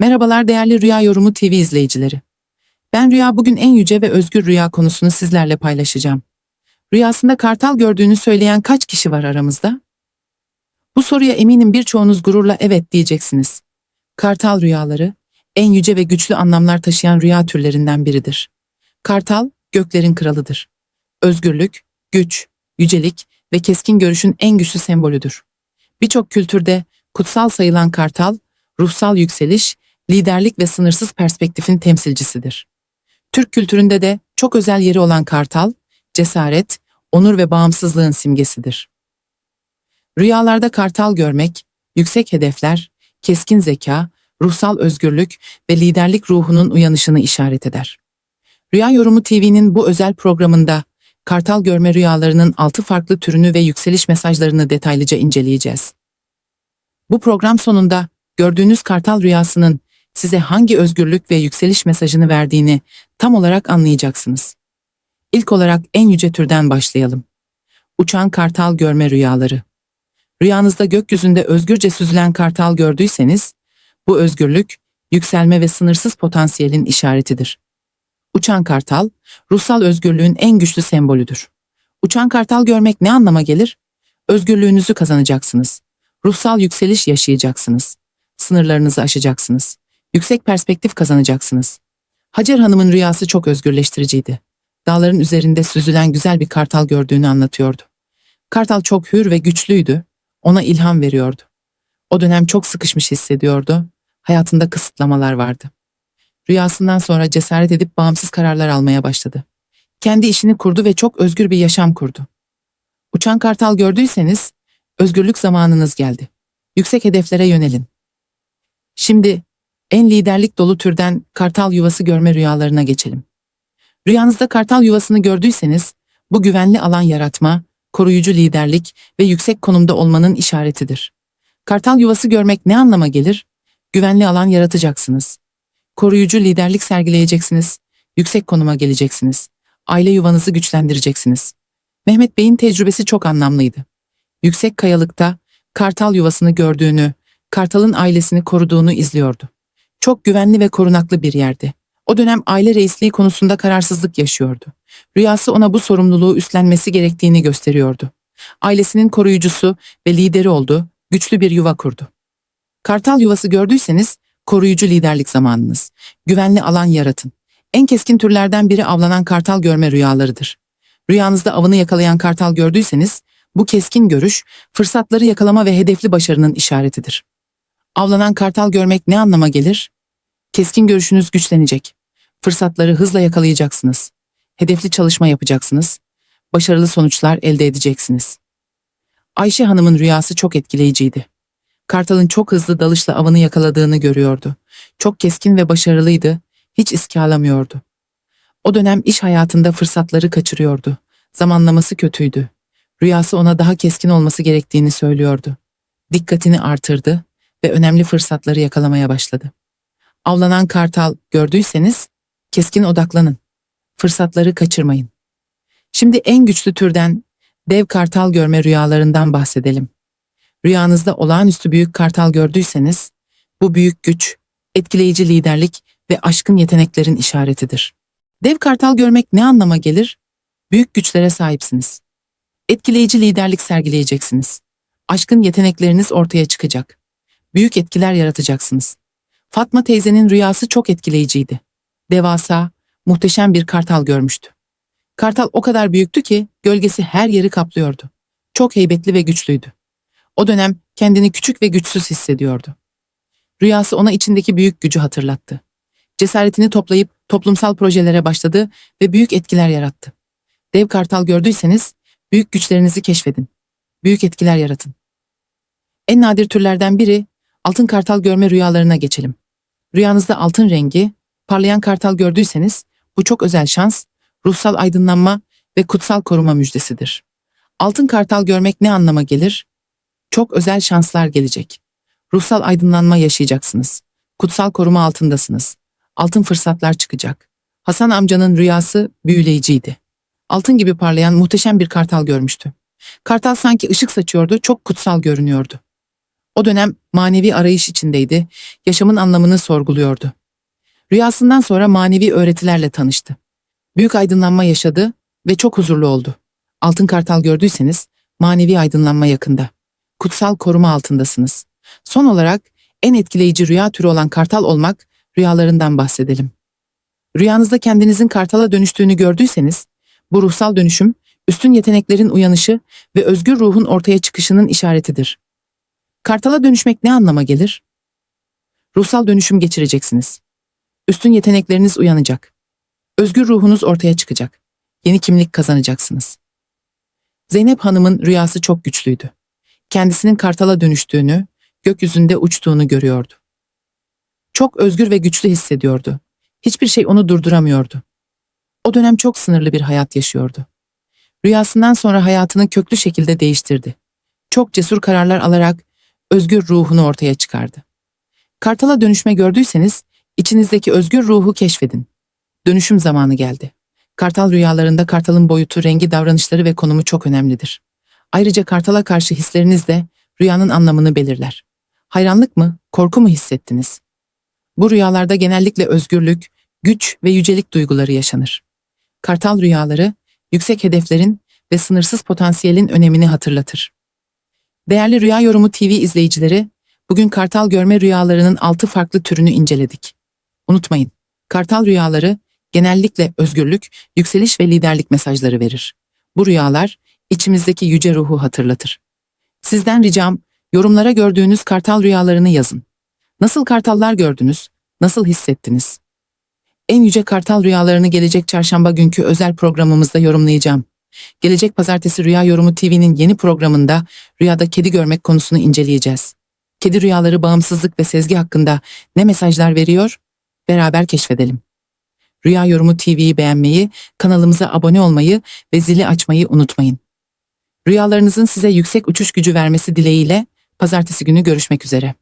Merhabalar değerli Rüya Yorumu TV izleyicileri. Ben Rüya bugün en yüce ve özgür rüya konusunu sizlerle paylaşacağım. Rüyasında kartal gördüğünü söyleyen kaç kişi var aramızda? Bu soruya eminim birçoğunuz gururla evet diyeceksiniz. Kartal rüyaları, en yüce ve güçlü anlamlar taşıyan rüya türlerinden biridir. Kartal, göklerin kralıdır. Özgürlük, güç, yücelik ve keskin görüşün en güçlü sembolüdür. Birçok kültürde kutsal sayılan kartal, ruhsal yükseliş, liderlik ve sınırsız perspektifin temsilcisidir. Türk kültüründe de çok özel yeri olan kartal, cesaret, onur ve bağımsızlığın simgesidir. Rüyalarda kartal görmek, yüksek hedefler, keskin zeka, ruhsal özgürlük ve liderlik ruhunun uyanışını işaret eder. Rüya Yorumu TV'nin bu özel programında kartal görme rüyalarının altı farklı türünü ve yükseliş mesajlarını detaylıca inceleyeceğiz. Bu program sonunda gördüğünüz kartal rüyasının size hangi özgürlük ve yükseliş mesajını verdiğini tam olarak anlayacaksınız. İlk olarak en yüce türden başlayalım. Uçan kartal görme rüyaları. Rüyanızda gökyüzünde özgürce süzülen kartal gördüyseniz, bu özgürlük, yükselme ve sınırsız potansiyelin işaretidir. Uçan kartal, ruhsal özgürlüğün en güçlü sembolüdür. Uçan kartal görmek ne anlama gelir? Özgürlüğünüzü kazanacaksınız. Ruhsal yükseliş yaşayacaksınız. Sınırlarınızı aşacaksınız. Yüksek perspektif kazanacaksınız. Hacer Hanım'ın rüyası çok özgürleştiriciydi. Dağların üzerinde süzülen güzel bir kartal gördüğünü anlatıyordu. Kartal çok hür ve güçlüydü. Ona ilham veriyordu. O dönem çok sıkışmış hissediyordu. Hayatında kısıtlamalar vardı. Rüyasından sonra cesaret edip bağımsız kararlar almaya başladı. Kendi işini kurdu ve çok özgür bir yaşam kurdu. Uçan kartal gördüyseniz özgürlük zamanınız geldi. Yüksek hedeflere yönelin. Şimdi en liderlik dolu türden kartal yuvası görme rüyalarına geçelim. Rüyanızda kartal yuvasını gördüyseniz bu güvenli alan yaratma, koruyucu liderlik ve yüksek konumda olmanın işaretidir. Kartal yuvası görmek ne anlama gelir? Güvenli alan yaratacaksınız. Koruyucu liderlik sergileyeceksiniz. Yüksek konuma geleceksiniz. Aile yuvanızı güçlendireceksiniz. Mehmet Bey'in tecrübesi çok anlamlıydı. Yüksek kayalıkta kartal yuvasını gördüğünü, kartalın ailesini koruduğunu izliyordu. Çok güvenli ve korunaklı bir yerdi. O dönem aile reisliği konusunda kararsızlık yaşıyordu. Rüyası ona bu sorumluluğu üstlenmesi gerektiğini gösteriyordu. Ailesinin koruyucusu ve lideri oldu, güçlü bir yuva kurdu. Kartal yuvası gördüyseniz koruyucu liderlik zamanınız. Güvenli alan yaratın. En keskin türlerden biri avlanan kartal görme rüyalarıdır. Rüyanızda avını yakalayan kartal gördüyseniz bu keskin görüş fırsatları yakalama ve hedefli başarının işaretidir. Avlanan kartal görmek ne anlama gelir? Keskin görüşünüz güçlenecek. Fırsatları hızla yakalayacaksınız. Hedefli çalışma yapacaksınız. Başarılı sonuçlar elde edeceksiniz. Ayşe Hanım'ın rüyası çok etkileyiciydi. Kartalın çok hızlı dalışla avını yakaladığını görüyordu. Çok keskin ve başarılıydı, hiç iskalamıyordu. O dönem iş hayatında fırsatları kaçırıyordu. Zamanlaması kötüydü. Rüyası ona daha keskin olması gerektiğini söylüyordu. Dikkatini artırdı ve önemli fırsatları yakalamaya başladı. Avlanan kartal gördüyseniz keskin odaklanın. Fırsatları kaçırmayın. Şimdi en güçlü türden dev kartal görme rüyalarından bahsedelim. Rüyanızda olağanüstü büyük kartal gördüyseniz bu büyük güç, etkileyici liderlik ve aşkın yeteneklerin işaretidir. Dev kartal görmek ne anlama gelir? Büyük güçlere sahipsiniz. Etkileyici liderlik sergileyeceksiniz. Aşkın yetenekleriniz ortaya çıkacak. Büyük etkiler yaratacaksınız. Fatma teyzenin rüyası çok etkileyiciydi. Devasa, muhteşem bir kartal görmüştü. Kartal o kadar büyüktü ki gölgesi her yeri kaplıyordu. Çok heybetli ve güçlüydü. O dönem kendini küçük ve güçsüz hissediyordu. Rüyası ona içindeki büyük gücü hatırlattı. Cesaretini toplayıp toplumsal projelere başladı ve büyük etkiler yarattı. Dev kartal gördüyseniz büyük güçlerinizi keşfedin. Büyük etkiler yaratın. En nadir türlerden biri altın kartal görme rüyalarına geçelim. Rüyanızda altın rengi, parlayan kartal gördüyseniz bu çok özel şans, ruhsal aydınlanma ve kutsal koruma müjdesidir. Altın kartal görmek ne anlama gelir? Çok özel şanslar gelecek. Ruhsal aydınlanma yaşayacaksınız. Kutsal koruma altındasınız. Altın fırsatlar çıkacak. Hasan amcanın rüyası büyüleyiciydi. Altın gibi parlayan muhteşem bir kartal görmüştü. Kartal sanki ışık saçıyordu, çok kutsal görünüyordu. O dönem manevi arayış içindeydi, yaşamın anlamını sorguluyordu. Rüyasından sonra manevi öğretilerle tanıştı. Büyük aydınlanma yaşadı ve çok huzurlu oldu. Altın kartal gördüyseniz manevi aydınlanma yakında. Kutsal koruma altındasınız. Son olarak en etkileyici rüya türü olan kartal olmak rüyalarından bahsedelim. Rüyanızda kendinizin kartala dönüştüğünü gördüyseniz bu ruhsal dönüşüm üstün yeteneklerin uyanışı ve özgür ruhun ortaya çıkışının işaretidir. Kartala dönüşmek ne anlama gelir? Ruhsal dönüşüm geçireceksiniz. Üstün yetenekleriniz uyanacak. Özgür ruhunuz ortaya çıkacak. Yeni kimlik kazanacaksınız. Zeynep Hanım'ın rüyası çok güçlüydü. Kendisinin kartala dönüştüğünü, gökyüzünde uçtuğunu görüyordu. Çok özgür ve güçlü hissediyordu. Hiçbir şey onu durduramıyordu. O dönem çok sınırlı bir hayat yaşıyordu. Rüyasından sonra hayatını köklü şekilde değiştirdi. Çok cesur kararlar alarak özgür ruhunu ortaya çıkardı. Kartala dönüşme gördüyseniz içinizdeki özgür ruhu keşfedin. Dönüşüm zamanı geldi. Kartal rüyalarında kartalın boyutu, rengi, davranışları ve konumu çok önemlidir. Ayrıca kartala karşı hisleriniz de rüyanın anlamını belirler. Hayranlık mı, korku mu hissettiniz? Bu rüyalarda genellikle özgürlük, güç ve yücelik duyguları yaşanır. Kartal rüyaları, yüksek hedeflerin ve sınırsız potansiyelin önemini hatırlatır. Değerli Rüya Yorumu TV izleyicileri, bugün kartal görme rüyalarının 6 farklı türünü inceledik. Unutmayın, kartal rüyaları genellikle özgürlük, yükseliş ve liderlik mesajları verir. Bu rüyalar içimizdeki yüce ruhu hatırlatır. Sizden ricam yorumlara gördüğünüz kartal rüyalarını yazın. Nasıl kartallar gördünüz? Nasıl hissettiniz? En yüce kartal rüyalarını gelecek çarşamba günkü özel programımızda yorumlayacağım. Gelecek pazartesi Rüya Yorumu TV'nin yeni programında rüyada kedi görmek konusunu inceleyeceğiz. Kedi rüyaları bağımsızlık ve sezgi hakkında ne mesajlar veriyor? Beraber keşfedelim. Rüya Yorumu TV'yi beğenmeyi, kanalımıza abone olmayı ve zili açmayı unutmayın. Rüyalarınızın size yüksek uçuş gücü vermesi dileğiyle pazartesi günü görüşmek üzere.